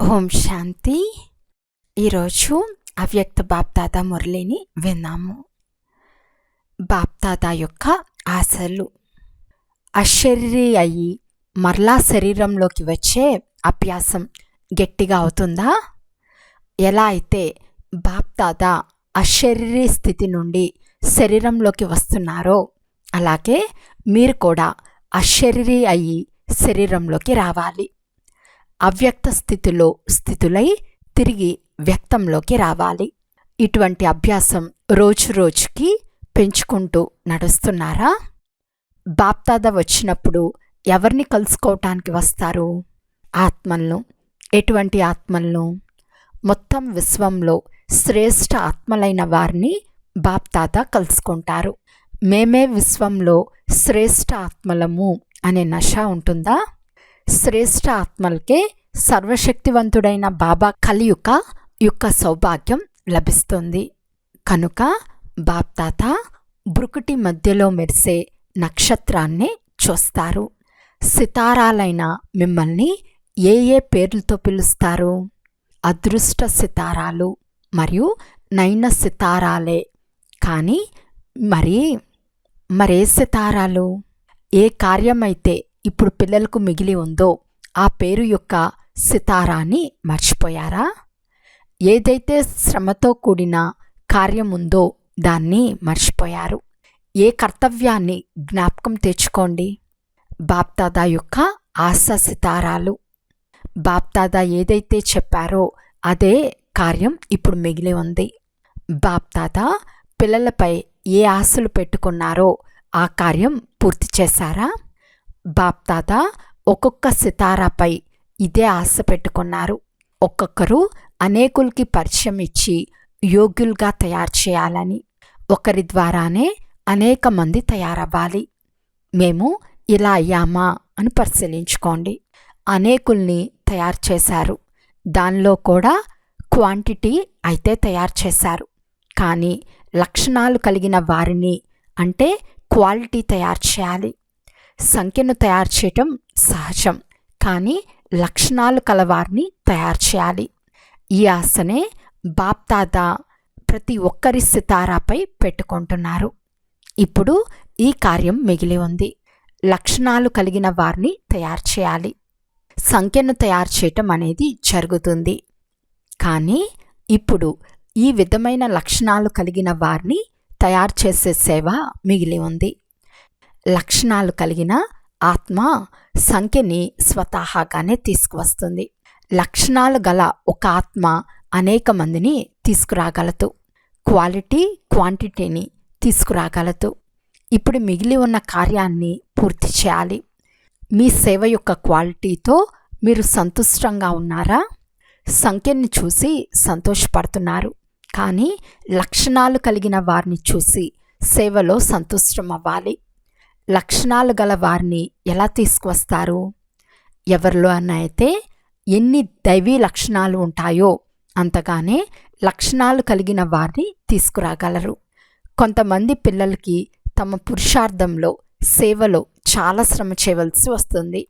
ఓం శాంతి. ఈరోజు అవ్యక్త బాప్దాద మురళిని విన్నాము. బాప్దాద యొక్క ఆశలు. అశరీరి అయ్యి మరలా శరీరంలోకి వచ్చే అభ్యాసం గట్టిగా అవుతుందా? ఎలా అయితే బాప్దాద అశరీరి స్థితి నుండి శరీరంలోకి వస్తున్నారో అలాగే మీరు కూడా అశరీరి అయ్యి శరీరంలోకి రావాలి. అవ్యక్త స్థితిలో స్థితులై తిరిగి వ్యక్తంలోకి రావాలి. ఇటువంటి అభ్యాసం రోజు రోజుకి పెంచుకుంటూ నడుస్తున్నారా? బాప్తాద వచ్చినప్పుడు ఎవరిని కలుసుకోవటానికి వస్తారు? ఆత్మలను ఎటువంటి ఆత్మలను? మొత్తం విశ్వంలో శ్రేష్ఠ ఆత్మలైన వారిని బాప్తాత కలుసుకుంటారు. మేమే విశ్వంలో శ్రేష్ఠ ఆత్మలము అనే నష ఉంటుందా? శ్రేష్ఠ ఆత్మలకే సర్వశక్తివంతుడైన బాబా కలియుక యొక్క సౌభాగ్యం లభిస్తుంది. కనుక బాప్తాత బ్రుకుటి మధ్యలో మెరిసే నక్షత్రాన్ని చూస్తారు. సితారాలైన మిమ్మల్ని ఏ ఏ పేర్లతో పిలుస్తారు? అదృష్ట సితారాలు మరియు నైన సితారాలే. కానీ మరి మరే సితారాలు? ఏ కార్యమైతే ఇప్పుడు పిల్లలకు మిగిలి ఉందో ఆ పేరు యొక్క సితారాన్ని మర్చిపోయారా? ఏదైతే శ్రమతో కూడిన కార్యం ఉందో దాన్ని మర్చిపోయారు. ఏ కర్తవ్యాన్ని జ్ఞాపకం తెచ్చుకోండి. బాప్దాదా యొక్క ఆశ సితారాలు. బాప్దాదా ఏదైతే చెప్పారో అదే కార్యం ఇప్పుడు మిగిలి ఉంది. బాప్దాదా పిల్లలపై ఏ ఆశలు పెట్టుకున్నారో ఆ కార్యం పూర్తి చేశారా? బాప్దాద ఒక్కొక్క సితారాపై ఇదే ఆశ పెట్టుకున్నారు. ఒక్కొక్కరు అనేకులకి పరిచయం ఇచ్చి యోగ్యులుగా తయారు చేయాలని. ఒకరి ద్వారానే అనేక మంది తయారవ్వాలి. మేము ఇలా అయ్యామా అని పరిశీలించుకోండి. అనేకుల్ని తయారు చేశారు. దానిలో కూడా క్వాంటిటీ అయితే తయారు చేశారు. కానీ లక్షణాలు కలిగిన వారిని అంటే క్వాలిటీ తయారు చేయాలి. సంఖ్యను తయారు చేయటం సహజం. కానీ లక్షణాలు కలవారిని తయారు చేయాలి. ఈ ఆశనే బాప్దాదా ప్రతి ఒక్కరి సితారాపై పెట్టుకుంటున్నారు. ఇప్పుడు ఈ కార్యం మిగిలి ఉంది. లక్షణాలు కలిగిన వారిని తయారు చేయాలి. సంఖ్యను తయారు చేయటం అనేది జరుగుతుంది. కానీ ఇప్పుడు ఈ విధమైన లక్షణాలు కలిగిన వారిని తయారు చేసే సేవ మిగిలి ఉంది. లక్షణాలు కలిగిన ఆత్మ సంఖ్యని స్వతహాగానే తీసుకువస్తుంది. లక్షణాలు గల ఒక ఆత్మ అనేక మందిని తీసుకురాగలదు. క్వాలిటీ క్వాంటిటీని తీసుకురాగలదు. ఇప్పుడు మిగిలి ఉన్న కార్యాన్ని పూర్తి చేయాలి. మీ సేవ యొక్క క్వాలిటీతో మీరు సంతుష్టంగా ఉన్నారా? సంఖ్యని చూసి సంతోషపడుతున్నారు. కానీ లక్షణాలు కలిగిన వారిని చూసి సేవలో సంతుష్టం అవ్వాలి లక్షణాలు గల వారిని ఎలా తీసుకువస్తారు? ఎవరిలో అన్న అయితే ఎన్ని దైవీ లక్షణాలు ఉంటాయో అంతగానే లక్షణాలు కలిగిన వారిని తీసుకురాగలరు. కొంతమంది పిల్లలకి తమ పురుషార్థంలో సేవలో చాలా శ్రమ చేయవలసి వస్తుంది.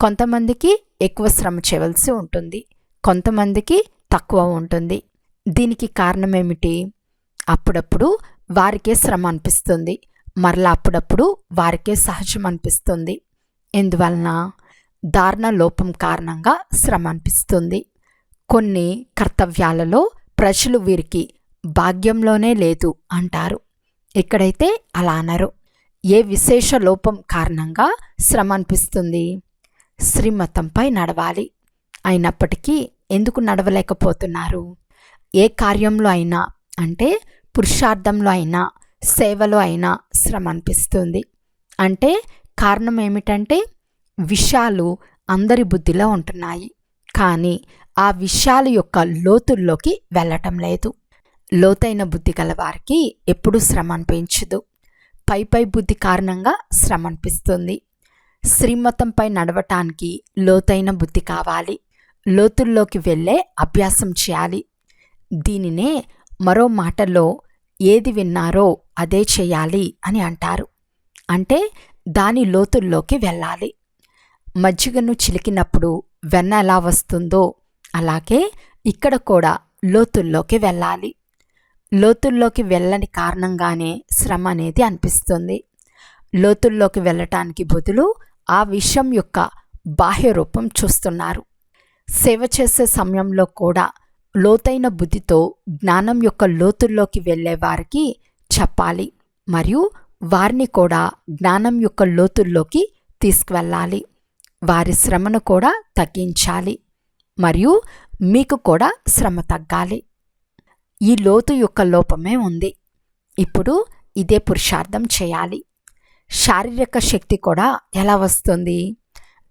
కొంతమందికి ఎక్కువ శ్రమ చేయవలసి ఉంటుంది. కొంతమందికి తక్కువ ఉంటుంది. దీనికి కారణమేమిటి అప్పుడప్పుడు వారికే శ్రమ అనిపిస్తుంది. మరలా అప్పుడప్పుడు వారికే సహజం అనిపిస్తుంది. ఎందువలన దారుణ లోపం కారణంగా శ్రమ అనిపిస్తుంది. కొన్ని కర్తవ్యాలలో ప్రజలు వీరికి భాగ్యంలోనే లేదు అంటారు. ఇక్కడైతే అలా అనరు. ఏ విశేష లోపం కారణంగా శ్రమ అనిపిస్తుంది? శ్రీమతంపై నడవాలి. అయినప్పటికీ ఎందుకు నడవలేకపోతున్నారు? ఏ కార్యంలో అయినా అంటే పురుషార్థంలో అయినా సేవలో అయినా శ్రమ అనిపిస్తుంది అంటే కారణం ఏమిటంటే విషయాలు అందరి బుద్ధిలో ఉంటున్నాయి. కానీ ఆ విషయాల యొక్క లోతుల్లోకి వెళ్ళటం లేదు. లోతైన బుద్ధి గల వారికి ఎప్పుడూ శ్రమ అనిపించదు పై పై బుద్ధి కారణంగా శ్రమ అనిపిస్తుంది శ్రీమతంపై నడవటానికి లోతైన బుద్ధి కావాలి. లోతుల్లోకి వెళ్ళే అభ్యాసం చేయాలి. దీనినే మరో మాటలో ఏది విన్నారో అదే చేయాలి అని అంటారు. అంటే దాని లోతుల్లోకి వెళ్ళాలి. మజ్జిగను చిలికినప్పుడు వెన్న ఎలా వస్తుందో అలాగే ఇక్కడ కూడా లోతుల్లోకి వెళ్ళాలి. లోతుల్లోకి వెళ్ళని కారణంగానే శ్రమ అనేది అనిపిస్తుంది. లోతుల్లోకి వెళ్ళటానికి బదులు ఆ విషయం యొక్క బాహ్య రూపం చూస్తున్నారు. సేవ చేసే సమయంలో కూడా లోతైన బుద్ధితో జ్ఞానం యొక్క లోతుల్లోకి వెళ్ళే వారికి చెప్పాలి. మరియు వారిని కూడా జ్ఞానం యొక్క లోతుల్లోకి తీసుకువెళ్ళాలి. వారి శ్రమను కూడా తగ్గించాలి. మరియు మీకు కూడా శ్రమ తగ్గాలి. ఈ లోతు యొక్క లోపమే ఉంది. ఇప్పుడు ఇదే పురుషార్థం చేయాలి. శారీరక శక్తి కూడా ఎలా వస్తుంది?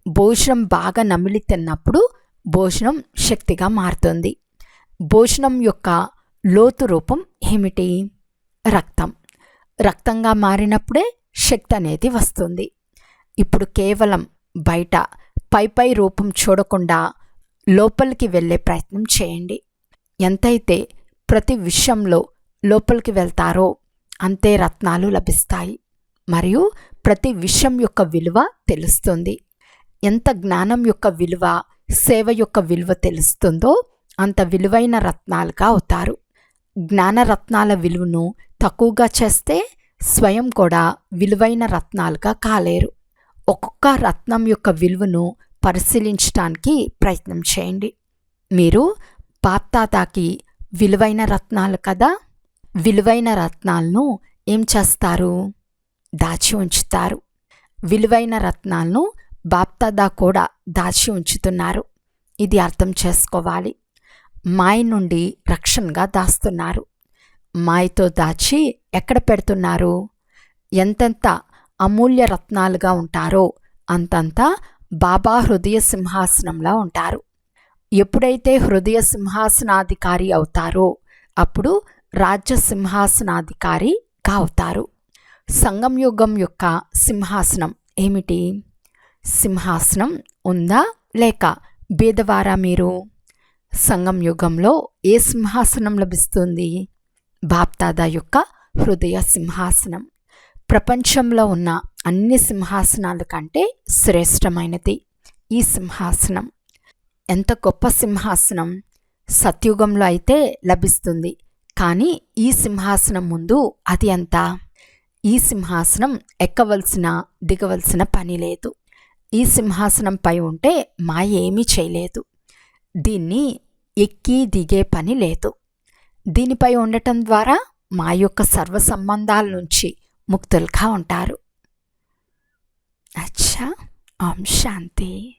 భోజనం బాగా నమిలి తిన్నప్పుడు భోజనం శక్తిగా మారుతుంది. భోజనం యొక్క లోతు రూపం ఏమిటి? రక్తం. రక్తంగా మారినప్పుడే శక్తి అనేది వస్తుంది. ఇప్పుడు కేవలం బయట పై పై రూపం చూడకుండా లోపలికి వెళ్ళే ప్రయత్నం చేయండి. ఎంతైతే ప్రతి విషయంలో లోపలికి వెళ్తారో అంతే రత్నాలు లభిస్తాయి. మరియు ప్రతి విషయం యొక్క విలువ తెలుస్తుంది. ఎంత జ్ఞానం యొక్క విలువ సేవ యొక్క విలువ తెలుస్తుందో అంత విలువైన రత్నాలుగా అవుతారు. జ్ఞాన రత్నాల విలువను తక్కువగా చేస్తే స్వయం కూడా విలువైన రత్నాలుగా కాలేరు. ఒక్కొక్క రత్నం యొక్క విలువను పరిశీలించడానికి ప్రయత్నం చేయండి. మీరు బాప్తాతాకి విలువైన రత్నాలు కదా? విలువైన రత్నాలను ఏం చేస్తారు? దాచి ఉంచుతారు. విలువైన రత్నాలను బాప్తాదా కూడా దాచి ఉంచుతున్నారు. ఇది అర్థం చేసుకోవాలి. మాయ నుండి రక్షణగా దాస్తున్నారు. మాయతో దాచి ఎక్కడ పెడుతున్నారు? ఎంతెంత అమూల్య రత్నాలుగా ఉంటారో అంతంత బాబా హృదయ సింహాసనంలా ఉంటారు. ఎప్పుడైతే హృదయ సింహాసనాధికారి అవుతారో అప్పుడు రాజ్య సింహాసనాధికారిగా అవుతారు సంగం యుగం యొక్క సింహాసనం ఏమిటి? సింహాసనం ఉందా లేక బీదవారా మీరు? సంగం యుగంలో ఏ సింహాసనం లభిస్తుంది? బాప్తాదా యొక్క హృదయ సింహాసనం. ప్రపంచంలో ఉన్న అన్ని సింహాసనాల కంటే శ్రేష్టమైనది ఈ సింహాసనం. ఎంత గొప్ప సింహాసనం? సత్యుగంలో అయితే లభిస్తుంది. కానీ ఈ సింహాసనం ముందు అది ఎంత? ఈ సింహాసనం ఎక్కవలసిన దిగవలసిన పని లేదు. ఈ సింహాసనంపై ఉంటే మాయ ఏమీ చేయలేదు. దీన్ని ఎక్కి దిగే పని లేదు. దీనిపై ఉండటం ద్వారా మా యొక్క సర్వ సంబంధాల నుంచి ముక్తులుగా ఉంటారు. అచ్చా ఓం శాంతి.